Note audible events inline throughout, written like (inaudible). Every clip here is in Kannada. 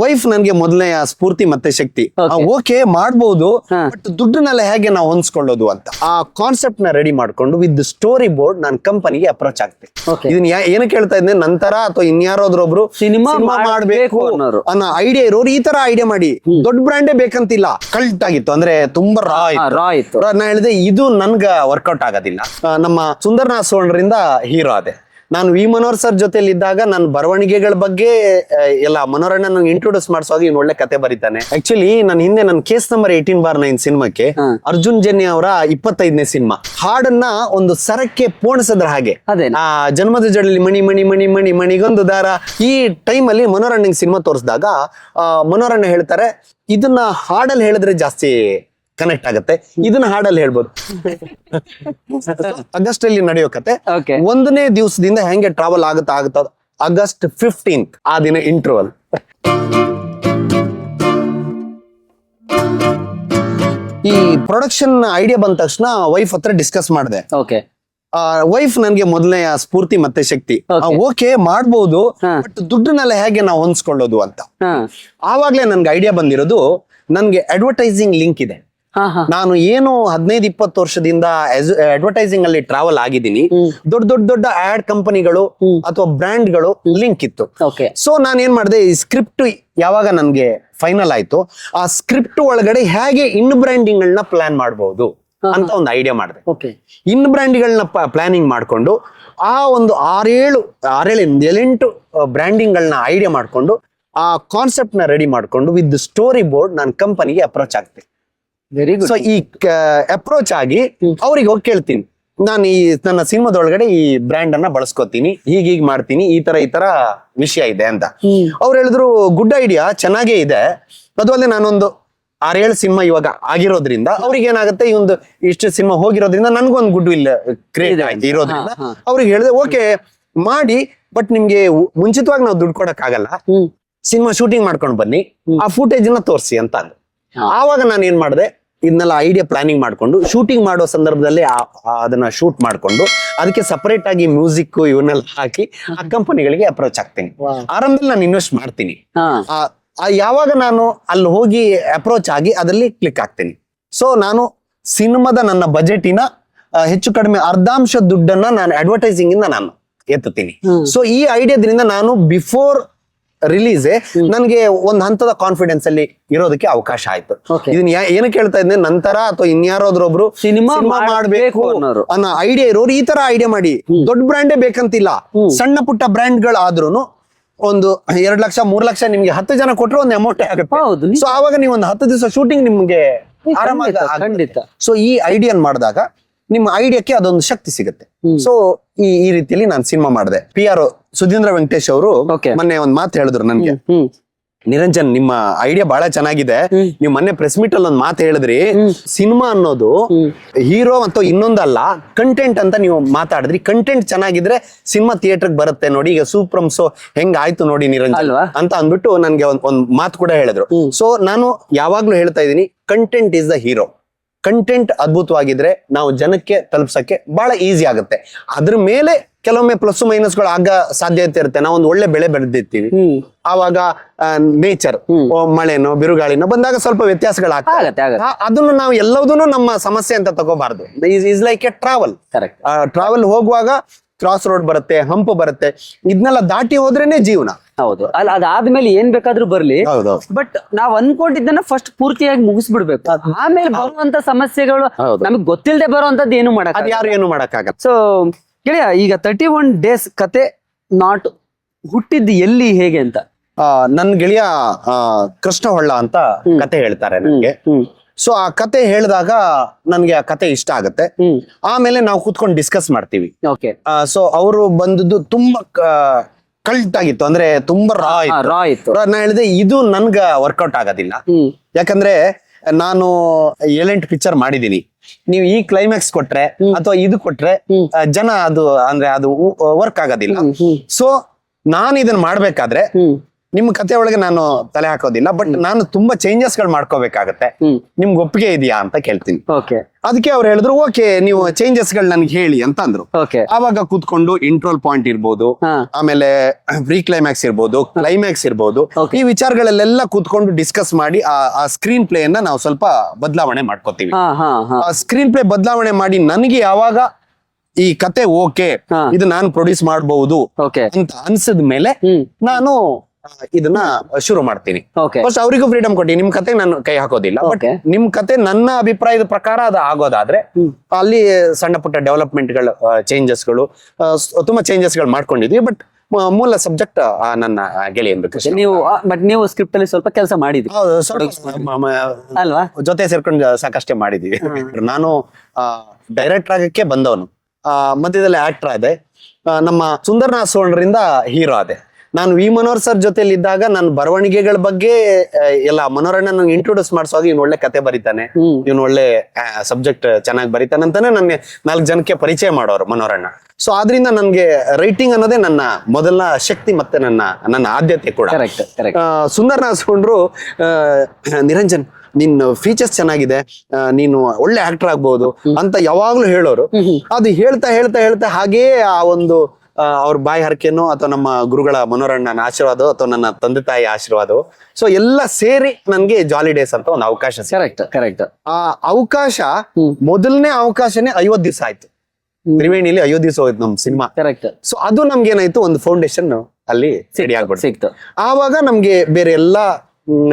ವೈಫ್ ನನ್ಗೆ ಮೊದಲನೆಯ ಸ್ಫೂರ್ತಿ ಮತ್ತೆ ಶಕ್ತಿ. ಓಕೆ ಮಾಡಬಹುದು. ಬಟ್ ದುಡ್ಡನ್ನೆಲ್ಲ ಹೇಗೆ ನಾವು ಹೊಂದ್ಕೊಳ್ಳೋದು ಅಂತ. ಆ ಕಾನ್ಸೆಪ್ಟ್ನ ರೆಡಿ ಮಾಡ್ಕೊಂಡು ವಿತ್ ಸ್ಟೋರಿ ಬೋರ್ಡ್ ನಾನು ಕಂಪನಿಗೆ ಅಪ್ರೋಚ್ ಆಗ್ತೀನಿ. ಇದನ್ನ ಏನಕ್ಕೆ ಹೇಳ್ತಾ ಇದ್ದೆ? ನಂತರ ಅಥವಾ ಇನ್ಯಾರೋದ್ರೊಬ್ರು ಸಿನಿಮಾ ಮಾಡಬೇಕು. ಅನ್ನೋ ಐಡಿಯಾ ಇರೋರು ಈ ತರ ಐಡಿಯಾ ಮಾಡಿ. ದೊಡ್ಡ ಬ್ರ್ಯಾಂಡೇ ಬೇಕಂತಿಲ್ಲ. ಕಲ್ಟ್ ಆಗಿತ್ತು. ಅಂದ್ರೆ ತುಂಬಾ ರಾ ನಾ ಹೇಳಿದೆ ಇದು ನನ್ಗ ವರ್ಕೌಟ್ ಆಗೋದಿಲ್ಲ. ನಮ್ಮ ಸುಂದರ್ನಾಥ್ ಸೋಣರಿಂದ ಹೀರೋ ಅದೇ ನಾನು ವಿ ಮನೋಹರ್ ಸರ್ ಜೊತೆಲಿ ಇದ್ದಾಗ ನನ್ನ ಬರವಣಿಗೆಗಳ ಬಗ್ಗೆ ಎಲ್ಲ ಮನೋರಣ್ಣ ನಂಗೆ ಇಂಟ್ರೊಡ್ಯೂಸ್ ಮಾಡಿಸುವಾಗ ಇವ್ನು ಒಳ್ಳೆ ಕತೆ ಬರೀತಾನೆ ಆಕ್ಚುಲಿ ನಾನು ಹಿಂದೆ ನನ್ನ case number eighteen bar nine ಸಿನಿಮಾಕ್ಕೆ. ಅರ್ಜುನ್ ಜನ್ಯ ಅವರ ಇಪ್ಪತ್ತೈದನೇ ಸಿನಿಮಾ ಹಾಡನ್ನ ಒಂದು ಸರಕ್ಕೆ ಪೋಣಿಸಿದ್ರ ಹಾಗೆ? ಆ ಜನ್ಮದ ಜಡಲಿ ಮಣಿ ಮಣಿ ಮಣಿ ಮಣಿ ಮಣಿಗೊಂದು ದಾರ ಈ ಟೈಮ್ ಅಲ್ಲಿ ಮನೋರಣ್ಣಂಗ್ ಸಿನಿಮಾ ತೋರಿಸಿದಾಗ ಮನೋರಣ್ಣ ಹೇಳ್ತಾರೆ ಇದನ್ನ ಹಾಡಲ್ಲಿ ಹೇಳಿದ್ರೆ ಜಾಸ್ತಿ ಕನೆಕ್ಟ್ ಆಗತ್ತೆ. ಇದನ್ನ ಹಾಡಲ್ಲಿ ಹೇಳ್ಬೋದು. ಆಗಸ್ಟ್ ಅಲ್ಲಿ ನಡೆಯೋ ಕತೆ. ಒಂದನೇ ದಿವಸದಿಂದ ಹೆಂಗೆ ಟ್ರಾವೆಲ್ ಆಗುತ್ತಾ ಆಗುತ್ತಾ ಆಗಸ್ಟ್ ಫಿಫ್ಟೀನ್ತ್ ಆ ದಿನ ಇಂಟರ್ವಲ್ ಈ ಪ್ರೊಡಕ್ಷನ್ ಐಡಿಯಾ ಬಂದ ತಕ್ಷಣ ವೈಫ್ ಹತ್ರ ಡಿಸ್ಕಸ್ ಮಾಡಿದೆ. ಓಕೆ ವೈಫ್ ನನ್ಗೆ ಮೊದಲನೇ ಸ್ಫೂರ್ತಿ ಮತ್ತೆ ಶಕ್ತಿ. ಓಕೆ ಮಾಡ್ಬೋದು ಬಟ್ ದುಡ್ಡನ್ನೆಲ್ಲ ಹೇಗೆ ನಾವು ಹೊಂದ್ಕೊಳ್ಳೋದು ಅಂತ. ಆವಾಗ್ಲೇ ನನ್ಗೆ ಐಡಿಯಾ ಬಂದಿರೋದು ನನ್ಗೆ ಅಡ್ವರ್ಟೈಸಿಂಗ್ ಲಿಂಕ್ ಇದೆ. ನಾನು ಏನು ಹದಿನೈದು ಇಪ್ಪತ್ತು ವರ್ಷದಿಂದ ಅಡ್ವರ್ಟೈಸಿಂಗ್ ಅಲ್ಲಿ ಟ್ರಾವೆಲ್ ಆಗಿದ್ದೀನಿ. ದೊಡ್ಡ ದೊಡ್ಡ ದೊಡ್ಡ ಆಡ್ ಕಂಪನಿಗಳು ಅಥವಾ ಬ್ರ್ಯಾಂಡ್ಗಳು ಲಿಂಕ್ ಇತ್ತು. ಸೊ ನಾನು ಏನ್ ಮಾಡಿದೆ ಈ ಸ್ಕ್ರಿಪ್ಟ್ ಯಾವಾಗ ನನ್ಗೆ ಫೈನಲ್ ಆಯ್ತು ಆ ಸ್ಕ್ರಿಪ್ಟ್ ಒಳಗಡೆ ಹೇಗೆ ಇನ್ ಬ್ರ್ಯಾಂಡಿಂಗ್ ಗಳನ್ನ ಪ್ಲಾನ್ ಮಾಡಬಹುದು ಅಂತ ಒಂದು ಐಡಿಯಾ ಮಾಡಿದೆ. ಇನ್ ಬ್ರ್ಯಾಂಡ್ಗಳನ್ನ ಪ್ಲಾನಿಂಗ್ ಮಾಡಿಕೊಂಡು ಆ ಒಂದು ಆರೇಳು ಆರೇಳು ಬ್ರ್ಯಾಂಡಿಂಗ್ ಬ್ರ್ಯಾಂಡಿಂಗ್ಗಳನ್ನ ಐಡಿಯಾ ಮಾಡಿಕೊಂಡು ಆ ಕಾನ್ಸೆಪ್ಟ್ನ ರೆಡಿ ಮಾಡಿಕೊಂಡು ವಿತ್ ಸ್ಟೋರಿ ಬೋರ್ಡ್ ನಾನು ಕಂಪನಿಗೆ ಅಪ್ರೋಚ್ ಆಗ್ತೀನಿ ವೆರಿ ಗುಡ್ ಸೊ ಈ ಅಪ್ರೋಚ್ ಆಗಿ ಅವ್ರಿಗೆ ಹೋಗಿ ಕೇಳ್ತೀನಿ. ನಾನು ಈ ನನ್ನ ಸಿನಿಮಾದೊಳಗಡೆ ಈ ಬ್ರ್ಯಾಂಡ್ ಅನ್ನ ಬಳಸ್ಕೊತೀನಿ. ಹೀಗ್ ಹೀಗ್ ಮಾಡ್ತೀನಿ. ಈ ತರ ಈ ತರ ವಿಷಯ ಇದೆ ಅಂತ. ಅವ್ರು ಹೇಳಿದ್ರು ಗುಡ್ ಐಡಿಯಾ ಚೆನ್ನಾಗೇ ಇದೆ. ಅದು ಅಲ್ಲದೆ ನಾನೊಂದು ಆರೇಳು ಸಿನಿಮಾ ಇವಾಗ ಆಗಿರೋದ್ರಿಂದ ಅವ್ರಿಗೆ ಏನಾಗುತ್ತೆ? ಈ ಒಂದು ಇಷ್ಟು ಸಿನಿಮಾ ಹೋಗಿರೋದ್ರಿಂದ ನನ್ಗೊಂದು ಗುಡ್ ವಿಲ್ ಕ್ರಿಯೇಟ್. ಆಯ್ತು ಇರೋದ್ರಿಂದ. ಅವ್ರಿಗೆ ಹೇಳಿದೆ ಓಕೆ ಮಾಡಿ ಬಟ್ ನಿಮ್ಗೆ ಮುಂಚಿತವಾಗಿ ನಾವು ದುಡ್ಡು ಕೊಡಕ್ ಆಗಲ್ಲ ಸಿನಿಮಾ ಶೂಟಿಂಗ್ ಮಾಡ್ಕೊಂಡು ಬನ್ನಿ. ಆ ಫುಟೇಜ್ನ ತೋರಿಸಿ ಅಂತ ಅಂದ್ರು. ಆವಾಗ ನಾನು ಏನ್ ಮಾಡಿದೆ? ಇದನ್ನೆಲ್ಲ ಐಡಿಯಾ ಪ್ಲಾನಿಂಗ್ ಮಾಡ್ಕೊಂಡು ಶೂಟಿಂಗ್ ಮಾಡೋ ಸಂದರ್ಭದಲ್ಲಿ ಅದನ್ನ ಶೂಟ್ ಮಾಡ್ಕೊಂಡು ಅದಕ್ಕೆ ಸಪರೇಟ್ ಆಗಿ ಮ್ಯೂಸಿಕ್ ಇವನ್ನೆಲ್ಲ ಹಾಕಿ ಆ ಕಂಪನಿಗಳಿಗೆ ಅಪ್ರೋಚ್ ಆಗ್ತೀನಿ. ಆರಂಭದಲ್ಲಿ ನಾನು ಇನ್ವೆಸ್ಟ್ ಮಾಡ್ತೀನಿ. ಯಾವಾಗ ನಾನು ಅಲ್ಲಿ ಹೋಗಿ ಅಪ್ರೋಚ್ ಆಗಿ ಅದರಲ್ಲಿ ಕ್ಲಿಕ್ ಆಗ್ತೀನಿ ಸೊ ನಾನು ಸಿನಿಮಾದ ನನ್ನ ಬಜೆಟಿನ ಹೆಚ್ಚು ಕಡಿಮೆ ಅರ್ಧಾಂಶ ದುಡ್ಡನ್ನ ನಾನು ಅಡ್ವರ್ಟೈಸಿಂಗ್ ಇಂದ ನಾನು ಎತ್ತುತ್ತೀನಿ. ಸೊ ಈ ಐಡಿಯಾದ್ರಿಂದ ನಾನು ಬಿಫೋರ್ ರಿಲೀಸ್ ನನಗೆ ಒಂದು ಹಂತದ ಕಾನ್ಫಿಡೆನ್ಸ್ ಅಲ್ಲಿ ಇರೋದಕ್ಕೆ ಅವಕಾಶ ಆಯ್ತು. ಇದನ್ನ ಏನಕ್ಕೆ ಹೇಳ್ತಾ ಇದ್ದೆ ನಂತರ ಅಥವಾ ಇನ್ಯಾರೋದ್ರೊಬ್ರು ಸಿನಿಮಾ ಮಾಡ್ಬೇಕು ಅನ್ನ ಐಡಿಯಾ ಇರೋರು ಈ ತರ ಐಡಿಯಾ ಮಾಡಿ. ದೊಡ್ಡ ಬ್ರ್ಯಾಂಡೇ ಬೇಕಂತಿಲ್ಲ. ಸಣ್ಣ ಪುಟ್ಟ ಬ್ರ್ಯಾಂಡ್ ಆದ್ರೂನು ಒಂದು ಎರಡ್ ಲಕ್ಷ ಮೂರ್ ಲಕ್ಷ ನಿಮ್ಗೆ ಹತ್ತು ಜನ ಕೊಟ್ರು ಒಂದು ಅಮೌಂಟ್ ಆಗುತ್ತೆ. ಸೊ ಆವಾಗ ನೀವು ಒಂದು ಹತ್ತು ದಿವಸ ಶೂಟಿಂಗ್ ನಿಮ್ಗೆ ಖಂಡಿತ. ಸೊ ಈ ಐಡಿಯಾ ಮಾಡಿದಾಗ ನಿಮ್ಮ ಐಡಿಯಾಕ್ಕೆ ಅದೊಂದು ಶಕ್ತಿ ಸಿಗುತ್ತೆ. ಸೊ ಈ ಈ ರೀತಿಯಲ್ಲಿ ನಾನು ಸಿನಿಮಾ ಮಾಡಿದೆ. ಪಿ ಆರ್ ಸುಧೀಂದ್ರ ವೆಂಕಟೇಶ್ ಅವರು. ಮೊನ್ನೆ ಒಂದ್ ಮಾತು ಹೇಳಿದ್ರು ನನ್ಗೆ. ನಿರಂಜನ್ ನಿಮ್ಮ ಐಡಿಯಾ ಬಹಳ ಚೆನ್ನಾಗಿದೆ. ನೀವು ಮೊನ್ನೆ ಪ್ರೆಸ್ ಮೀಟ್ ಅಲ್ಲಿ ಒಂದ್ ಮಾತು ಹೇಳಿದ್ರಿ. ಸಿನಿಮಾ ಅನ್ನೋದು. ಹೀರೋ ಅಂತ ಇನ್ನೊಂದಲ್ಲ ಕಂಟೆಂಟ್ ಅಂತ ನೀವು ಮಾತಾಡಿದ್ರಿ. ಕಂಟೆಂಟ್ ಚೆನ್ನಾಗಿದ್ರೆ ಸಿನಿಮಾ ಥಿಯೇಟರ್ ಬರುತ್ತೆ ನೋಡಿ. ಈಗ ಸೂಪ್ರಮ್ ಸೊ ಹೆಂಗ್ ಆಯ್ತು ನೋಡಿ ನಿರಂಜನ್? ಅಂತ ಅಂದ್ಬಿಟ್ಟು ನನ್ಗೆ ಒಂದ್ ಒಂದ್ ಮಾತು ಕೂಡ ಹೇಳಿದ್ರು. ಸೊ ನಾನು ಯಾವಾಗ್ಲೂ ಹೇಳ್ತಾ ಇದ್ದೀನಿ content is the hero content ಅದ್ಭುತವಾಗಿದ್ರೆ ನಾವು ಜನಕ್ಕೆ ತಲುಪ್ಸಕ್ಕೆ ಬಹಳ ಈಸಿ ಆಗುತ್ತೆ. ಅದ್ರ ಮೇಲೆ ಕೆಲವೊಮ್ಮೆ ಪ್ಲಸ್ ಮೈನಸ್ಗಳು ಆಗ ಸಾಧ್ಯತೆ ಇರುತ್ತೆ. ನಾವು ಒಂದು ಒಳ್ಳೆ ಬೆಳೆ ಬೆಳೆದಿರ್ತೀವಿ. ಆವಾಗ ನೇಚರ್ ಮಳೆನೋ ಬಿರುಗಾಳಿನೋ ಬಂದಾಗ ಸ್ವಲ್ಪ ವ್ಯತ್ಯಾಸಗಳು ಅದನ್ನು ನಾವು ಎಲ್ಲದನ್ನು ನಮ್ಮ ಸಮಸ್ಯೆ ಅಂತ ತಗೋಬಾರ್ದು. Is like a travel correct travel ಹೋಗುವಾಗ ಕ್ರಾಸ್ ರೋಡ್ ಬರುತ್ತೆ ಹಂಪ್ ಬರುತ್ತೆ ಇದನ್ನೆಲ್ಲ ದಾಟಿ ಹೋದ್ರೇನೆ ಜೀವನ. ಹೌದು. ಅಲ್ಲ ಅದಾದ್ಮೇಲೆ ಏನ್ ಬೇಕಾದ್ರೂ ಬರ್ಲಿ. ಬಟ್ ನಾವ್ ಅನ್ಕೊಂಡಿದ್ದನ್ನ ಫಸ್ಟ್ ಪೂರ್ತಿಯಾಗಿ ಮುಗಿಸ್ಬಿಡ್ಬೇಕು. ಆಮೇಲೆ ಬರುವಂತ ಸಮಸ್ಯೆಗಳು. ನಮಗ್ ಗೊತ್ತಿಲ್ಲದೆ ಬರುವಂತದ್ದು ಏನು ಮಾಡಕ್ ಯಾರು ಏನು ಮಾಡಕ್ಕಾಗಲ್ಲ. ಸೊ ಗೆಳೆಯ ಈಗ ತರ್ಟಿ ಒನ್ ಡೇಸ್ ಕತೆ ನಾಟ್ ಹುಟ್ಟಿದ್ದು ಎಲ್ಲಿ ಹೇಗೆ ಅಂತ? ಆ, ನನ್ ಗೆಳೆಯ ಕೃಷ್ಣ ಹೊಳ್ಳ ಅಂತ ಕತೆ ಹೇಳ್ತಾರೆ ನನಗೆ. ಸೊ ಆ ಕತೆ ಹೇಳಿದಾಗ ನನ್ಗೆ ಆ ಕತೆ ಇಷ್ಟ ಆಗುತ್ತೆ. ಆಮೇಲೆ ನಾವು ಕೂತ್ಕೊಂಡು ಡಿಸ್ಕಸ್ ಮಾಡ್ತೀವಿ. ಓಕೆ ಸೊ ಅವರು ಬಂದದ್ದು ತುಂಬಾ ಕಲ್ಟ್ ಆಗಿತ್ತು. ಅಂದ್ರೆ ತುಂಬಾ ರಾ ಇತ್ತು. ರಾ ಇತ್ತು. ನಾ ಹೇಳಿದೆ ಇದು ನನ್ಗ ವರ್ಕೌಟ್ ಆಗೋದಿಲ್ಲ. ಯಾಕಂದ್ರೆ ನಾನು ಏಳೆಂಟು ಪಿಕ್ಚರ್ ಮಾಡಿದೀನಿ ನೀವು ಈ ಕ್ಲೈಮ್ಯಾಕ್ಸ್ ಕೊಟ್ರೆ ಅಥವಾ ಇದು ಕೊಟ್ರೆ ಜನ ಅದು ಅಂದ್ರೆ ಅದು ವರ್ಕ್ ಆಗೋದಿಲ್ಲ. ಸೊ ನಾನು ಇದನ್ನ ಮಾಡ್ಬೇಕಾದ್ರೆ ನಿಮ್ಮ ಕತೆ ಒಳಗೆ ನಾನು ತಲೆ ಹಾಕೋದಿಲ್ಲ ಬಟ್ ನಾನು ತುಂಬಾ ಚೇಂಜಸ್ಗಳು ಮಾಡ್ಕೋಬೇಕಾಗತ್ತೆ. ನಿಮ್ಗೆ ಒಪ್ಪಿಗೆ ಇದೆಯಾ ಅಂತ ಕೇಳ್ತೀನಿ. ಓಕೆ ಅದಕ್ಕೆ ಅವ್ರು ಹೇಳಿದ್ರು ಓಕೆ ನೀವು ಚೇಂಜಸ್ಗಳು ನನ್ಗೆ ಹೇಳಿ ಅಂತ ಅಂದ್ರು. ಓಕೆ ಆವಾಗ ಕೂತ್ಕೊಂಡು ಇಂಟ್ರೋಲ್ ಪಾಯಿಂಟ್ ಇರ್ಬೋದು ಆಮೇಲೆ ಪ್ರೀ ಕ್ಲೈಮ್ಯಾಕ್ಸ್ ಇರ್ಬೋದು ಕ್ಲೈಮ್ಯಾಕ್ಸ್ ಇರ್ಬೋದು ಈ ವಿಚಾರಗಳಲ್ಲೆಲ್ಲ ಕೂತ್ಕೊಂಡು ಡಿಸ್ಕಸ್ ಮಾಡಿ ಆ ಸ್ಕ್ರೀನ್ ಪ್ಲೇ ಅನ್ನ ನಾವು ಸ್ವಲ್ಪ ಬದಲಾವಣೆ ಮಾಡ್ಕೋತೀವಿ. ಆ ಸ್ಕ್ರೀನ್ ಪ್ಲೇ ಬದಲಾವಣೆ ಮಾಡಿ ನನಗೆ ಯಾವಾಗ ಈ ಕತೆ ಓಕೆ ಇದು ನಾನು ಪ್ರೊಡ್ಯೂಸ್ ಮಾಡಬಹುದು ಅಂತ ಅನ್ಸಿದ ಮೇಲೆ ನಾನು ಇದನ್ನ ಶುರು ಮಾಡ್ತೀನಿ. ಓಕೆ ಫಸ್ಟ್ ಅವರಿಗೂ ಫ್ರೀಡಮ್ ಕೊಟ್ಟಿ ನಿಮ್ ಕತೆ ನಾನು ಕೈ ಹಾಕೋದಿಲ್ಲ ಬಟ್. ನಿಮ್ ಕತೆ ನನ್ನ ಅಭಿಪ್ರಾಯದ ಪ್ರಕಾರ ಅದು ಆಗೋದಾದ್ರೆ. ಅಲ್ಲಿ ಸಣ್ಣ ಪುಟ್ಟ ಡೆವಲಪ್ಮೆಂಟ್ಗಳು ಚೇಂಜಸ್ಗಳು ತುಂಬಾ ಚೇಂಜಸ್ಗಳು ಮಾಡ್ಕೊಂಡಿದ್ವಿ ಬಟ್ ಮೂಲ ಸಬ್ಜೆಕ್ಟ್ ನನ್ನ ಕೃಷ್ಣ ನೀವು ಬಟ್ ನೀವು ಸ್ಕ್ರಿಪ್ಟ್ ಅಲ್ಲಿ ಸ್ವಲ್ಪ ಕೆಲಸ ಮಾಡಿದ್ವಿ ಅಲ್ವಾ? ಜೊತೆ ಸೇರ್ಕೊಂಡು ಸಾಕಷ್ಟೇ ಮಾಡಿದೀವಿ. (laughs) ನಾನು ಡೈರೆಕ್ಟರ್ ಆಗಕ್ಕೆ ಬಂದವನು. ಮಧ್ಯದಲ್ಲಿ ಆಕ್ಟರ್ ಆದೆ. ನಮ್ಮ ಸುಂದರ್ನಾಥ್ ಸೋಣರಿಂದ ಹೀರೋ ಆದೆ. ನಾನು ವಿ ಮನೋಹರ್ ಸರ್ ಜೊತೆಲಿ ಇದ್ದಾಗ ನಾನು ಬರವಣಿಗೆಗಳ ಬಗ್ಗೆ ಎಲ್ಲ ಮನೋರಣ್ಣ ನಂಗೆ ಇಂಟ್ರೊಡ್ಯೂಸ್ ಮಾಡಿಸುವಾಗ ಇವ್ನು ಒಳ್ಳೆ ಕತೆ ಬರೀತಾನೆ. ಇವ್ನು ಒಳ್ಳೆ ಸಬ್ಜೆಕ್ಟ್ ಚೆನ್ನಾಗಿ ಬರೀತಾನೆ ಅಂತಾನೆ ನನ್ನ ನಾಲ್ಕು ಜನಕ್ಕೆ ಪರಿಚಯ ಮಾಡೋರು ಮನೋರಣ್ಣ ಸೊ ಆದ್ರಿಂದ ನನ್ಗೆ ರೈಟಿಂಗ್ ಅನ್ನೋದೇ ನನ್ನ ಮೊದಲ ಶಕ್ತಿ ಮತ್ತೆ ನನ್ನ ನನ್ನ ಆದ್ಯತೆ ಕೂಡ. ಸುಂದರ್ ನಾಸ್ಕೊಂಡ್ರು ನಿರಂಜನ್ ನಿನ್ನ ಫೀಚರ್ಸ್ ಚೆನ್ನಾಗಿದೆ ನೀನು ಒಳ್ಳೆ ಆಕ್ಟರ್ ಆಗ್ಬಹುದು ಅಂತ ಯಾವಾಗ್ಲೂ ಹೇಳೋರು. ಅದು ಹೇಳ್ತಾ ಹೇಳ್ತಾ ಹೇಳ್ತಾ ಹಾಗೇ ಆ ಒಂದು ಅವ್ರ ಬಾಯಿ ಹರಕೆನೋ ಅಥವಾ ನಮ್ಮ ಗುರುಗಳ ಮನೋರಣ್ಣನ ಆಶೀರ್ವಾದ ಅಥವಾ ನನ್ನ ತಂದೆ ತಾಯಿ ಆಶೀರ್ವಾದ. ಸೊ ಎಲ್ಲ ಸೇರಿ ನನ್ಗೆ ಜಾಲಿ ಡೇಸ್ ಅಂತ ಒಂದು ಅವಕಾಶ. ಕರೆಕ್ಟ್ ಕರೆಕ್ಟ್ ಆ ಅವಕಾಶ. ಮೊದಲನೇ ಅವಕಾಶನೇ ಐವತ್ ದಿವಸ ಆಯ್ತು. ತ್ರಿವೇಣಿಲಿ ಐವತ್ ದಿವಸ ಹೋಯ್ತು ನಮ್ ಸಿನಿಮಾ. ಕರೆಕ್ಟ್ ಸೊ ಅದು ನಮ್ಗೆ ಏನಾಯ್ತು ಒಂದು ಫೌಂಡೇಶನ್ ಅಲ್ಲಿ ರೆಡಿ ಆಗ್ಬಿಡ್ತು. ಸಿಕ್ತು. ಆವಾಗ ನಮ್ಗೆ ಬೇರೆ ಎಲ್ಲಾ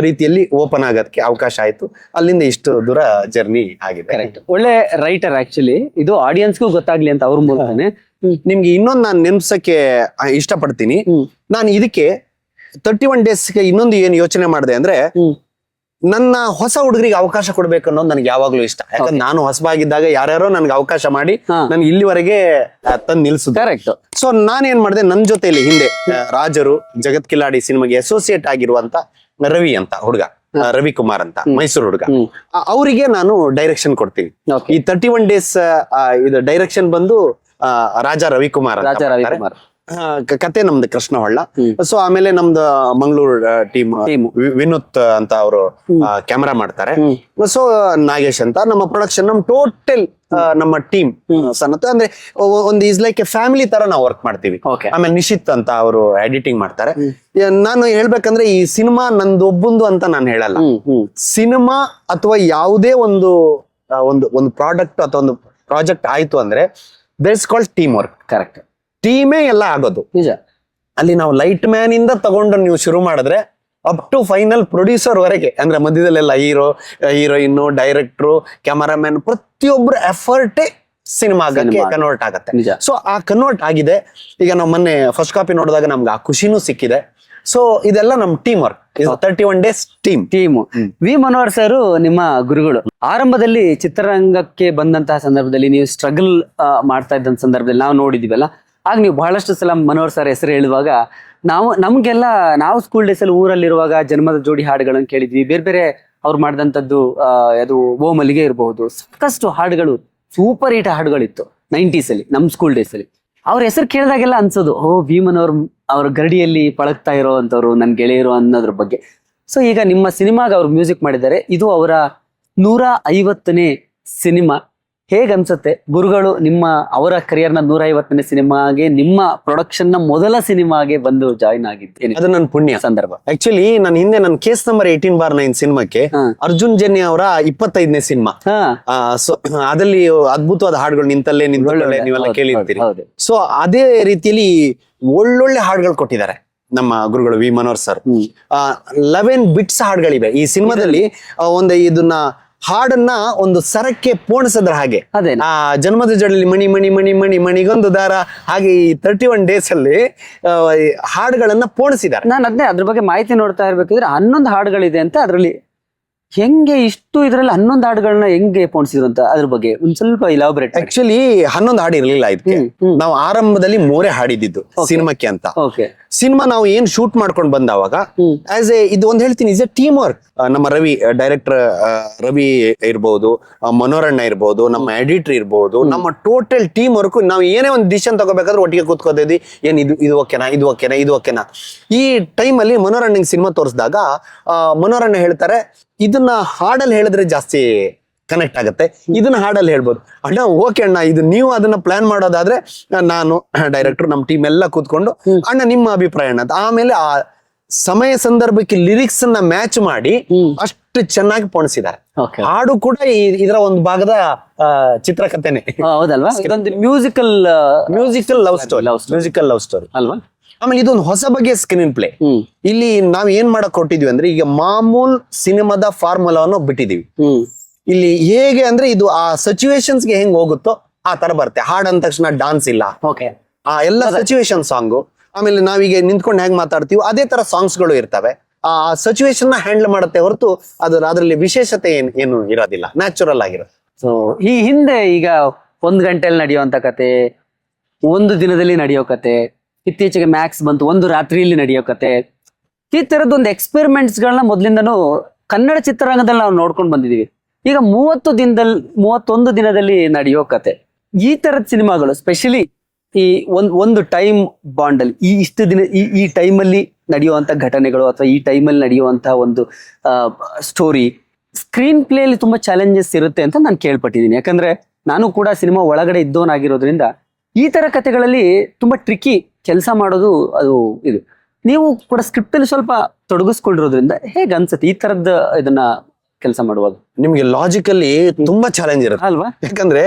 ರೀತಿಯಲ್ಲಿ ಓಪನ್ ಆಗೋದಕ್ಕೆ ಅವಕಾಶ ಆಯ್ತು. ಅಲ್ಲಿಂದ ಇಷ್ಟು ದೂರ ಜರ್ನಿ ಆಗಿದೆ. ಕರೆಕ್ಟ್ ಒಳ್ಳೆ ರೈಟರ್ ಆಕ್ಚುಲಿ ಇದು ಆಡಿಯನ್ಸ್ಗೂ ಗೊತ್ತಾಗ್ಲಿ ಅಂತ ಅವ್ರ ಮೂಲಕನೇ. ನಿಮ್ಗೆ ಇನ್ನೊಂದು ನಾನು ನೆನ್ಸಕ್ಕೆ ಇಷ್ಟ ಇಷ್ಟಪಡ್ತೀನಿ. ನಾನು ಇದಕ್ಕೆ ತರ್ಟಿ ಒನ್ ಡೇಸ್ಗೆ ಇನ್ನೊಂದು ಏನು ಯೋಚನೆ ಮಾಡಿದೆ ಅಂದ್ರೆ ನನ್ನ ಹೊಸ ಹುಡುಗರಿಗೆ ಅವಕಾಶ ಕೊಡ್ಬೇಕು ಅನ್ನೋದು ನನಗೆ ಯಾವಾಗ್ಲೂ ಇಷ್ಟ. ಯಾಕಂದ್ರೆ ನಾನು ಹೊಸಬಾಗಿದ್ದಾಗ ಯಾರ್ಯಾರೋ ನನ್ಗೆ ಅವಕಾಶ ಮಾಡಿ. ನನ್ಗೆ ಇಲ್ಲಿವರೆಗೆ ತಂದು ನಿಲ್ಸುದು. ಕರೆಕ್ಟ್ ಸೊ ನಾನೇನ್ ಮಾಡಿದೆ ನನ್ನ ಜೊತೆಯಲ್ಲಿ ಹಿಂದೆ ರಾಜರು ಜಗತ್ ಕಿಲಾಡಿ ಸಿನಿಮಾಗೆ ಅಸೋಸಿಯೇಟ್ ಆಗಿರುವಂತ ರವಿ ಅಂತ ಹುಡುಗ ರವಿಕುಮಾರ್ ರವಿ ಕುಮಾರ್ ಅಂತ ಮೈಸೂರು ಹುಡುಗ. ಅವರಿಗೆ ನಾನು ಡೈರೆಕ್ಷನ್ ಕೊಡ್ತೀನಿ ಈ ತರ್ಟಿ ಒನ್ ಡೇಸ್ ಇದು ಡೈರೆಕ್ಷನ್ ಬಂದು ರಾಜಾ ರವಿಕುಮಾರ್ ರಾಜಾ. ರವಿಕುಮಾರ್. ಕತೆ ನಮ್ದು ಕೃಷ್ಣ ಹೊಳ್ಳ. ಸೊ ಆಮೇಲೆ ನಮ್ದು ಮಂಗಳೂರು ಟೀಮ್. ವಿನೋತ್ ಅಂತ ಅವರು ಕ್ಯಾಮರಾ ಮಾಡ್ತಾರೆ. ಸೊ ನಾಗೇಶ್ ಅಂತ ನಮ್ಮ ಪ್ರೊಡಕ್ಷನ್ ನಮ್ ಟೋಟಲ್ ನಮ್ಮ ಟೀಮ್ ಸನ್ನತ ಅಂದ್ರೆ ಒಂದು ಈಸ್ ಲೈಕ್ ಎ ಫ್ಯಾಮಿಲಿ ತರ ನಾವು ವರ್ಕ್ ಮಾಡ್ತೀವಿ. ಆಮೇಲೆ ನಿಶಿತ್ ಅಂತ ಅವರು ಎಡಿಟಿಂಗ್ ಮಾಡ್ತಾರೆ. ನಾನು ಹೇಳ್ಬೇಕಂದ್ರೆ ಈ ಸಿನಿಮಾ ನಂದೊಬ್ಬಂದು ಅಂತ ನಾನು ಹೇಳಲ್ಲ. ಸಿನಿಮಾ ಅಥವಾ ಯಾವುದೇ ಒಂದು ಒಂದು ಒಂದು ಪ್ರಾಡಕ್ಟ್ ಅಥವಾ ಒಂದು ಪ್ರಾಜೆಕ್ಟ್ ಆಯ್ತು ಅಂದ್ರೆ that's called team work correct ಟೀಮೇ ಎಲ್ಲ ಆಗೋದು. ನಿಜ. ಅಲ್ಲಿ ನಾವು ಲೈಟ್ ಮ್ಯಾನ್ ಇಂದ ತಗೊಂಡು ನೀವು ಶುರು ಮಾಡಿದ್ರೆ ಅಪ್ ಟು ಫೈನಲ್ ಪ್ರೊಡ್ಯೂಸರ್ ವರೆಗೆ ಅಂದ್ರೆ ಮಧ್ಯದಲ್ಲೆಲ್ಲ ಹೀರೋ ಹೀರೋಯಿನ್ ಡೈರೆಕ್ಟ್ರು ಕ್ಯಾಮರಾಮ್ಯಾನ್ ಪ್ರತಿಯೊಬ್ಬರ ಎಫರ್ಟೇ ಸಿನಿಮಾ ಕನ್ವರ್ಟ್ ಆಗತ್ತೆ. ಸೊ ಆ ಕನ್ವರ್ಟ್ ಆಗಿದೆ. ಈಗ ನಾವು ಮೊನ್ನೆ ಫಸ್ಟ್ ಕಾಪಿ ನೋಡಿದಾಗ ನಮ್ಗೆ ಆ ಖುಷಿನೂ ಸಿಕ್ಕಿದೆ. ಸೊ ಇದೆಲ್ಲ ನಮ್ team work thirty one days team team V Manohar sir ನಿಮ್ಮ ಗುರುಗಳು. ಆರಂಭದಲ್ಲಿ ಚಿತ್ರರಂಗಕ್ಕೆ ಬಂದಂತಹ ಸಂದರ್ಭದಲ್ಲಿ ನೀವು ಸ್ಟ್ರಗಲ್ ಮಾಡ್ತಾ ಇದ್ದಂತ ಸಂದರ್ಭದಲ್ಲಿ ನಾವು ನೋಡಿದಿವಲ್ಲ. ಆಗ ನೀವು ಬಹಳಷ್ಟು ಸಲ ಮನೋಹರ್ ಸರ್ ಹೆಸರು ಹೇಳುವಾಗ ನಾವು ನಮ್ಗೆಲ್ಲ ನಾವು ಸ್ಕೂಲ್ ಡೇಸ್ ಅಲ್ಲಿ ಊರಲ್ಲಿರುವಾಗ ಜನ್ಮದ ಜೋಡಿ ಹಾಡುಗಳನ್ನು ಕೇಳಿದ್ವಿ. ಬೇರೆ ಬೇರೆ ಅವ್ರು ಮಾಡಿದಂಥದ್ದು ಅದು ಓಮಲ್ಲಿಗೆ ಮಲ್ಲಿಗೆ ಇರಬಹುದು. ಸಾಕಷ್ಟು ಹಾಡುಗಳು ಸೂಪರ್ ಹಿಟ್ ಹಾಡುಗಳಿತ್ತು. ನೈಂಟೀಸ್ ಅಲ್ಲಿ ನಮ್ಮ ಸ್ಕೂಲ್ ಡೇಸ್ ಅಲ್ಲಿ. ಅವ್ರ ಹೆಸರು ಕೇಳಿದಾಗೆಲ್ಲ ಅನ್ಸೋದು, ಓ, ಭೀಮನ್ ಅವ್ರ ಗರಡಿಯಲ್ಲಿ ಪಳಗ್ತಾ ಇರೋ ನನ್ನ ನನ್ ಗೆಳೆಯರು ಅನ್ನೋದ್ರ ಬಗ್ಗೆ. ಸೊ ಈಗ ನಿಮ್ಮ ಸಿನಿಮಾಗೆ ಅವ್ರು ಮ್ಯೂಸಿಕ್ ಮಾಡಿದ್ದಾರೆ, ಇದು ಅವರ ನೂರ ಐವತ್ತನೇ ಸಿನಿಮಾ. ಹೇಗ್ ಅನ್ಸುತ್ತೆ ಗುರುಗಳು ನಿಮ್ಮ ಅವರ ಕರಿಯರ್ನ ನೂರ ಐವತ್ತನೇ ಸಿನಿಮಾಗೆ ನಿಮ್ಮ ಪ್ರೊಡಕ್ಷನ್ನ ಮೊದಲ ಸಿನಿಮಾಗೆ ಬಂದು ಜಾಯಿನ್ ಆಗಿದ್ದೇನೆ ಅದು ನನ್ನ ಪುಣ್ಯ. ಸಂದರ್ಭ. ಆಕ್ಚುಲಿ ನಾನು ಹಿಂದೆ ನನ್ನ case number eighteen bar nine ಸಿನಿಮಾಕ್ಕೆ. ಅರ್ಜುನ್ ಜನ್ಯ ಅವರ ಇಪ್ಪತ್ತೈದನೇ ಸಿನಿಮಾ. ಅದಲ್ಲಿ ಅದ್ಭುತವಾದ ಹಾಡುಗಳು ನಿಂತಲ್ಲೇ ನಿಂತಲ್ಲೇ ನೀವೆಲ್ಲ ಕೇಳಿರ್ತೀರಿ. ಸೊ ಅದೇ ರೀತಿಯಲ್ಲಿ ಒಳ್ಳೊಳ್ಳೆ ಹಾಡುಗಳು ಕೊಟ್ಟಿದ್ದಾರೆ ನಮ್ಮ ಗುರುಗಳು V. Manohar sir. Eleven bits ಹಾಡುಗಳಿವೆ. ಈ ಸಿನಿಮಾದಲ್ಲಿ ಒಂದು ಇದನ್ನ ಹಾಡನ್ನ ಒಂದು ಸರಕ್ಕೆ ಪೋಣಿಸಿದ್ರ ಹಾಗೆ. ಅದೇ. ಆ ಜನ್ಮದ ಜಡಲಿ ಮಣಿ ಮಣಿ ಮಣಿ ಮಣಿ ಮಣಿಗೊಂದು ದಾರ. ಹಾಗೆ ಈ ತರ್ಟಿ ಒನ್ ಡೇಸ್ ಅಲ್ಲಿ ಆ, ಈ ಹಾಡುಗಳನ್ನ ಪೋಣಿಸಿದ್ದಾರೆ ನಾನು ಅದನ್ನೇ ಅದ್ರ ಬಗ್ಗೆ ಮಾಹಿತಿ ನೋಡ್ತಾ ಇರ್ಬೇಕಿದ್ರೆ ಹನ್ನೊಂದು ಹಾಡುಗಳಿದೆ ಅಂತ ಅದರಲ್ಲಿ ಹೆಂಗೆ ಇಷ್ಟು ಇದ್ರಲ್ಲಿ ಹನ್ನೊಂದು ಹಾಡುಗಳನ್ನ ಹೆಂಗೆ ಪೋಣಿಸಿದ್ರು ಅಂತ ಅದ್ರ ಬಗ್ಗೆ ಒಂದ್ ಸ್ವಲ್ಪ ಇಲಾಬ್ರೇಟ್ ಆಕ್ಚುಲಿ ಹನ್ನೊಂದು ಹಾಡು ಇರಲಿಲ್ಲ ಇದಕ್ಕೆ. ನಾವು ಆರಂಭದಲ್ಲಿ ಮೂರೇ ಹಾಡಿದ್ದು ಸಿನಿಮಾಕ್ಕೆ ಅಂತ. ಓಕೆ ಸಿನಿಮಾ ನಾವು ಏನ್ ಶೂಟ್ ಮಾಡ್ಕೊಂಡು ಬಂದವಾಗ. ಆಸ್ ಎ ಇದು ಒಂದ್ ಹೇಳ್ತೀನಿ ಇಸ್ ಎ ಟೀಮ್ ವರ್ಕ್ ನಮ್ಮ ರವಿ ಡೈರೆಕ್ಟರ್ ರವಿ ಇರ್ಬೋದು ಮನೋರಣ್ಣ ಇರ್ಬೋದು ನಮ್ಮ ಎಡಿಟರ್ ಇರ್ಬೋದು ನಮ್ಮ ಟೋಟಲ್ ಟೀಮ್ ವರ್ಕ್ ನಾವು ಏನೇ ಒಂದು ಡಿಸಿಷನ್ ತಗೋಬೇಕಾದ್ರೆ ಒಟ್ಟಿಗೆ ಕೂತ್ಕೋತಿದ್ವಿ ಏನ್ ಇದು ಇದು ಓಕೆನಾ ಇದು ಓಕೆನಾ ಇದು ಓಕೆನಾ. ಈ ಟೈಮಲ್ಲಿ ಮನೋರಣ್ಣಂಗ್ ಸಿನಿಮಾ ತೋರಿಸಿದಾಗ ಮನೋರಣ್ಣ ಹೇಳ್ತಾರೆ ಇದನ್ನ ಹಾಡಲ್ಲಿ ಹೇಳಿದ್ರೆ ಜಾಸ್ತಿ ಕನೆಕ್ಟ್ ಆಗುತ್ತೆ. ಇದನ್ನ ಹಾಡಲ್ಲಿ ಹೇಳ್ಬೋದು. ಅಣ್ಣ ಓಕೆ ಅಣ್ಣ ಇದು ನೀವು ಅದನ್ನ ಪ್ಲಾನ್ ಮಾಡೋದಾದ್ರೆ ನಾನು ಡೈರೆಕ್ಟರ್ ನಮ್ಮ ಟೀಮ್ ಎಲ್ಲ ಕೂತ್ಕೊಂಡು ಅಣ್ಣ ನಿಮ್ಮ ಅಭಿಪ್ರಾಯ ಅಣ್ಣ ಆಮೇಲೆ ಆ ಸಮಯ ಸಂದರ್ಭಕ್ಕೆ ಲಿರಿಕ್ಸ್ ಅನ್ನ ಮ್ಯಾಚ್ ಮಾಡಿ. ಅಷ್ಟು ಚೆನ್ನಾಗಿ ಪೋಣಿಸಿದ್ದಾರೆ. ಹಾಡು ಕೂಡ ಇದರ ಒಂದು ಭಾಗದ ಚಿತ್ರಕಥೆನೆ. ಹೌದಲ್ವಾ? Musical musical love story musical love story ಅಲ್ವಾ? ಆಮೇಲೆ ಇದೊಂದು ಹೊಸ ಬಗೆಯ ಸ್ಕ್ರೀನ್ ಪ್ಲೇ ಇಲ್ಲಿ ನಾವ್ ಏನ್ ಮಾಡಕ್ ಕೊಟ್ಟಿದ್ವಿ ಅಂದ್ರೆ ಈಗ ಮಾಮೂಲ್ ಸಿನಿಮಾದ ಫಾರ್ಮುಲಾವನ್ನು ಬಿಟ್ಟಿದೀವಿ. ಇಲ್ಲಿ ಹೇಗೆ ಅಂದ್ರೆ ಇದು ಆ ಸಿಚುವೇಶನ್ಸ್ಗೆ ಹೆಂಗ್ ಹೋಗುತ್ತೋ ಆ ತರ ಬರುತ್ತೆ. ಹಾಡ್ ಅಂದ ತಕ್ಷಣ ಡಾನ್ಸ್ ಇಲ್ಲ. ಓಕೆ ಆ ಎಲ್ಲ ಸಿಚುವೇಶನ್ ಸಾಂಗು ಆಮೇಲೆ ನಾವೀಗ ನಿಂತ್ಕೊಂಡು ಹೆಂಗ್ ಮಾತಾಡ್ತೀವಿ ಅದೇ ತರ ಸಾಂಗ್ಸ್ಗಳು ಇರ್ತವೆ. ಆ ಸಿಚುವೇಶನ್ನ ಹ್ಯಾಂಡಲ್ ಮಾಡುತ್ತೆ ಹೊರತು ಅದ್ರ ಅದರಲ್ಲಿ ವಿಶೇಷತೆ ಏನ್ ಏನು ಇರೋದಿಲ್ಲ. ನ್ಯಾಚುರಲ್ ಆಗಿರುತ್ತೆ ಸೊ ಈ ಹಿಂದೆ ಈಗ ಒಂದ್ ಗಂಟೆಯಲ್ಲಿ ನಡೆಯುವಂತ ಕತೆ ಒಂದು ದಿನದಲ್ಲಿ ನಡೆಯೋ ಕತೆ ಇತ್ತೀಚೆಗೆ ಮ್ಯಾಕ್ಸ್ ಬಂತು. ಒಂದು ರಾತ್ರಿಯಲ್ಲಿ ನಡೆಯೋ ಕತೆ. ಈ ತರದೊಂದು ಎಕ್ಸ್ಪೆರಿಮೆಂಟ್ಸ್ ಗಳನ್ನ ಮೊದ್ಲಿಂದನೂ ಕನ್ನಡ ಚಿತ್ರರಂಗದಲ್ಲಿ ನಾವು ನೋಡ್ಕೊಂಡು ಬಂದಿದ್ದೀವಿ ಈಗ ಮೂವತ್ತು ದಿನದಲ್ಲಿ ಮೂವತ್ತೊಂದು ದಿನದಲ್ಲಿ ನಡೆಯೋ ಕತೆ. ಈ ತರದ ಸಿನಿಮಾಗಳು ಸ್ಪೆಷಲಿ ಈ ಒಂದು ಒಂದು ಟೈಮ್ ಬಾಂಡ್ ಅಲ್ಲಿ, ಈ ಇಷ್ಟು ದಿನ, ಈ ಈ ಟೈಮಲ್ಲಿ ನಡೆಯುವಂತ ಘಟನೆಗಳು ಅಥವಾ ಈ ಟೈಮಲ್ಲಿ ನಡೆಯುವಂತ ಒಂದು ಸ್ಟೋರಿ ಸ್ಕ್ರೀನ್ ಪ್ಲೇಯಲ್ಲಿ ತುಂಬಾ ಚಾಲೆಂಜಸ್ ಇರುತ್ತೆ ಅಂತ ನಾನು ಕೇಳ್ಪಟ್ಟಿದ್ದೀನಿ ಯಾಕಂದ್ರೆ ನಾನು ಕೂಡ ಸಿನಿಮಾ ಒಳಗಡೆ ಇದ್ದೋನಾಗಿರೋದ್ರಿಂದ ಈ ತರ ಕಥೆಗಳಲ್ಲಿ ತುಂಬಾ ಟ್ರಿಕಿ ಕೆಲಸ ಮಾಡೋದು ಅದು ಇದು. ನೀವು ಕೂಡ ಸ್ಕ್ರಿಪ್ಟ್ ಅಲ್ಲಿ ಸ್ವಲ್ಪ ತೊಡಗಿಸ್ಕೊಂಡಿರೋದ್ರಿಂದ ಹೇಗೆ ಅನ್ಸುತ್ತೆ ಈ ತರದ ಇದನ್ನ ಕೆಲಸ ಮಾಡುವಾಗ? ನಿಮ್ಗೆ ಲಾಜಿಕಲ್ಲಿ ತುಂಬಾ ಚಾಲೆಂಜ್ ಇರುತ್ತೆ. ಅಲ್ವಾ? ಯಾಕಂದ್ರೆ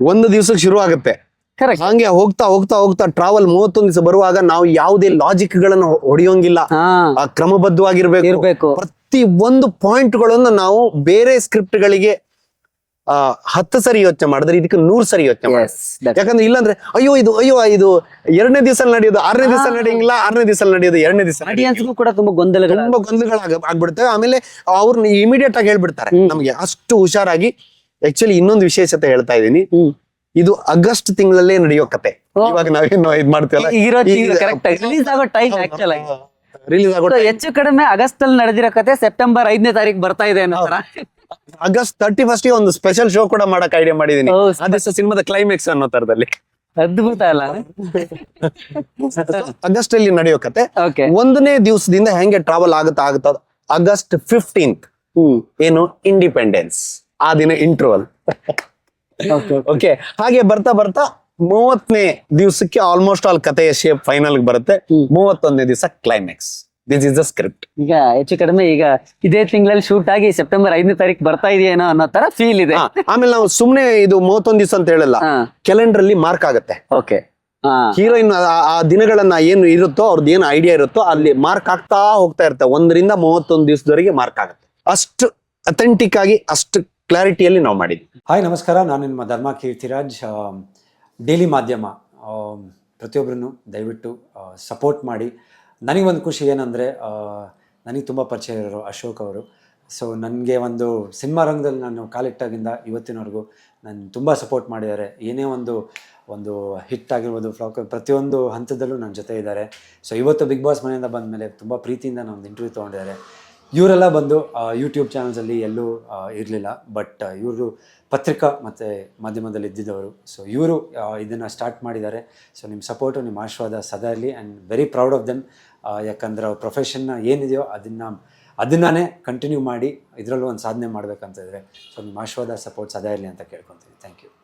ಒಂದು ದಿವಸಕ್ಕೆ ಶುರು ಆಗುತ್ತೆ. ಕರೆಕ್ಟ್ ಹಂಗೆ ಹೋಗ್ತಾ ಹೋಗ್ತಾ ಹೋಗ್ತಾ ಟ್ರಾವೆಲ್ ಮೂವತ್ತೊಂದು ದಿವಸ ಬರುವಾಗ ನಾವು ಯಾವುದೇ ಲಾಜಿಕ್ ಗಳನ್ನ ಹೊಡೆಯೋಂಗಿಲ್ಲ. ಆ ಕ್ರಮಬದ್ಧವಾಗಿರ್ಬೇಕು. ಇರ್ಬೇಕು. ಪ್ರತಿ ಒಂದು ಪಾಯಿಂಟ್ಗಳನ್ನು ನಾವು ಬೇರೆ ಸ್ಕ್ರಿಪ್ಟ್ ಗಳಿಗೆ ಆ ಹತ್ತು ಸರಿ ಯೋಚನೆ ಮಾಡಿದ್ರೆ ಇದಕ್ಕೆ ನೂರ್ ಸರಿ ಯೋಚನೆ ಮಾಡಿ ಯಾಕಂದ್ರೆ ಇಲ್ಲಾಂದ್ರೆ ಅಯ್ಯೋ ಇದು ಅಯ್ಯೋ ಇದು ಎರಡನೇ ದಿವಸ ನಡೆಯೋದು ಆರನೇ ದಿವಸ ನಡೆಯಂಗಿಲ್ಲ ಆರನೇ ದಿವಸ ನಡೆಯೋದು ಎರಡನೇ ದಿವಸ ಕೂಡ ತುಂಬಾ ಗೊಂದಲ ತುಂಬಾ ಗೊಂದಲಗಳಾಗ ಆಗ್ಬಿಡ್ತವೆ ಆಮೇಲೆ ಅವ್ರನ್ನ ಇಮಿಡಿಯೇಟ್ ಆಗಿ ಹೇಳ್ಬಿಡ್ತಾರೆ. ನಮ್ಗೆ ಅಷ್ಟು ಹುಷಾರಾಗಿ ಆಕ್ಚುಲಿ ಇನ್ನೊಂದು ವಿಶೇಷತೆ ಹೇಳ್ತಾ ಇದೀನಿ ಇದು ಆಗಸ್ಟ್ ತಿಂಗಳಲ್ಲೇ ನಡೆಯೋ ಕತೆ. ಇವಾಗ ನಾವೇನು ಇದ್ ಮಾಡ್ತೀವಲ್ಲ? ರಿಲೀಸ್ ಆಗೋ ಹೆಚ್ಚು ಕಡಿಮೆ ಆಗಸ್ಟ್ ಅಲ್ಲಿ ನಡೆದಿರೋ ಕತೆ ಸೆಪ್ಟೆಂಬರ್ ಐದನೇ ತಾರೀಕು ಬರ್ತಾ ಇದೆ ಅನ್ನೋ ಆಗಸ್ಟ್ ತರ್ಟಿ ಫಸ್ಟ್ ಒಂದು ಸ್ಪೆಷಲ್ ಶೋ ಕೂಡ ಮಾಡಕ್ ಐಡಿಯಾ ಮಾಡಿದೀನಿ. ದಿವಸ ಸಿನಿಮಾದ ಕ್ಲೈಮ್ಯಾಕ್ಸ್ ಅನ್ನೋ ತರದಲ್ಲಿ ಅದ್ಭುತ ಅಲ್ಲ (laughs) ಆಗಸ್ಟ್ ಅಲ್ಲಿ ನಡೆಯೋ ಕತೆ. ಒಂದನೇ ದಿವಸದಿಂದ ಹೆಂಗೆ ಟ್ರಾವೆಲ್ ಆಗುತ್ತಾ ಆಗುತ್ತ ಆಗಸ್ಟ್ ಫಿಫ್ಟೀನ್ತ್ ಏನು? ಇಂಡಿಪೆಂಡೆನ್ಸ್ ಆ ದಿನ ಇಂಟರ್ವಲ್ ಓಕೆ ಹಾಗೆ ಬರ್ತಾ ಬರ್ತಾ ಮೂವತ್ತನೇ ದಿವಸಕ್ಕೆ ಆಲ್ಮೋಸ್ಟ್ ಆಲ್ ಕಥೆಯ ಶೇಪ್ ಫೈನಲ್ ಬರುತ್ತೆ. ಮೂವತ್ತೊಂದನೇ ದಿವಸ climax this is the script ಈಗ ಹೆಚ್ಚು ಕಡಿಮೆ ಈಗ ಇದೇ ತಿಂಗಳಲ್ಲಿ ಶೂಟ್ ಆಗಿ ಸೆಪ್ಟೆಂಬರ್ ಐದನೇ ತಾರೀಕು ಬರ್ತಾ ಇದೆಯೇನೋ ಅನ್ನೋ ತರ ಫೀಲ್ ಇದೆ. ಆಮೇಲೆ ನಾವು ಸುಮ್ನೆ ಇದು ಮೂವತ್ತೊಂದ್ ದಿವಸ ಅಂತ ಹೇಳಲ್ಲ ಕ್ಯಾಲೆಂಡರ್ ಅಲ್ಲಿ ಮಾರ್ಕ್ ಆಗುತ್ತೆ. ಓಕೆ ಹೀರೋಯಿನ್ ಆ ದಿನಗಳನ್ನ ಏನು ಇರುತ್ತೋ ಅವ್ರದ್ದು ಏನು ಐಡಿಯಾ ಇರುತ್ತೋ ಅಲ್ಲಿ ಮಾರ್ಕ್ ಆಗ್ತಾ ಹೋಗ್ತಾ ಇರುತ್ತೆ. ಒಂದರಿಂದ ಮೂವತ್ತೊಂದು ದಿವಸದವರೆಗೆ ಮಾರ್ಕ್ ಆಗುತ್ತೆ. ಅಷ್ಟು ಅಥೆಂಟಿಕ್ ಆಗಿ ಅಷ್ಟು ಕ್ಲಾರಿಟಿಯಲ್ಲಿ ನಾವು ಮಾಡಿದ್ವಿ. ಹಾಯ್ ನಮಸ್ಕಾರ. ನಾನು ನಿಮ್ಮ ಧರ್ಮ ಕೀರ್ತಿರಾಜ್. ಡೈಲಿ ಮಾಧ್ಯಮ ಪ್ರತಿಯೊಬ್ಬರನ್ನು ದಯವಿಟ್ಟು ಸಪೋರ್ಟ್ ಮಾಡಿ. ನನಗೊಂದು ಖುಷಿ ಏನಂದರೆ ನನಗೆ ತುಂಬ ಪರಿಚಯ ಇರೋರು ಅಶೋಕ್ ಅವರು. ಸೊ ನನಗೆ ಒಂದು ಸಿನಿಮಾ ರಂಗದಲ್ಲಿ ನಾನು ಕಾಲಿಟ್ಟಾಗಿಂದ ಇವತ್ತಿನವರೆಗೂ ನಾನು ತುಂಬ ಸಪೋರ್ಟ್ ಮಾಡಿದ್ದಾರೆ. ಏನೇ ಒಂದು ಒಂದು ಹಿಟ್ ಆಗಿರ್ಬೋದು ಫ್ಲಾಕ್ ಪ್ರತಿಯೊಂದು ಹಂತದಲ್ಲೂ ನನ್ನ ಜೊತೆ ಇದ್ದಾರೆ. ಸೊ ಇವತ್ತು ಬಿಗ್ ಬಾಸ್ ಮನೆಯಿಂದ ಬಂದ ಮೇಲೆ ತುಂಬ ಪ್ರೀತಿಯಿಂದ ನಾನು ಒಂದು ಇಂಟರ್ವ್ಯೂ ತೊಗೊಂಡಿದ್ದಾರೆ. ಇವರೆಲ್ಲ ಬಂದು ಯೂಟ್ಯೂಬ್ ಚಾನಲ್ಸಲ್ಲಿ ಎಲ್ಲೂ ಇರಲಿಲ್ಲ. ಬಟ್ ಇವರು ಪತ್ರಿಕಾ ಮತ್ತು ಮಾಧ್ಯಮದಲ್ಲಿ ಇದ್ದಿದ್ದವರು. ಸೊ ಇವರು ಇದನ್ನು ಸ್ಟಾರ್ಟ್ ಮಾಡಿದ್ದಾರೆ. ಸೊ ನಿಮ್ಮ ಸಪೋರ್ಟು ನಿಮ್ಮ ಆಶೀರ್ವಾದ ಸದಾ ಇರಲಿ. And very proud of them ಯಾಕಂದ್ರೆ ಅವ್ರ ಪ್ರೊಫೆಷನ್ನ ಏನಿದೆಯೋ ಅದನ್ನು ಅದನ್ನೇ ಕಂಟಿನ್ಯೂ ಮಾಡಿ ಇದರಲ್ಲೂ ಒಂದು ಸಾಧನೆ ಮಾಡಬೇಕಂತ ಇದ್ರೆ. ಸೊ ನಿಮ್ಮ ಆಶೀರ್ವಾದ ಸಪೋರ್ಟ್ ಅದೇ ಇರಲಿ ಅಂತ ಕೇಳ್ಕೊತೀನಿ ಥ್ಯಾಂಕ್ ಯು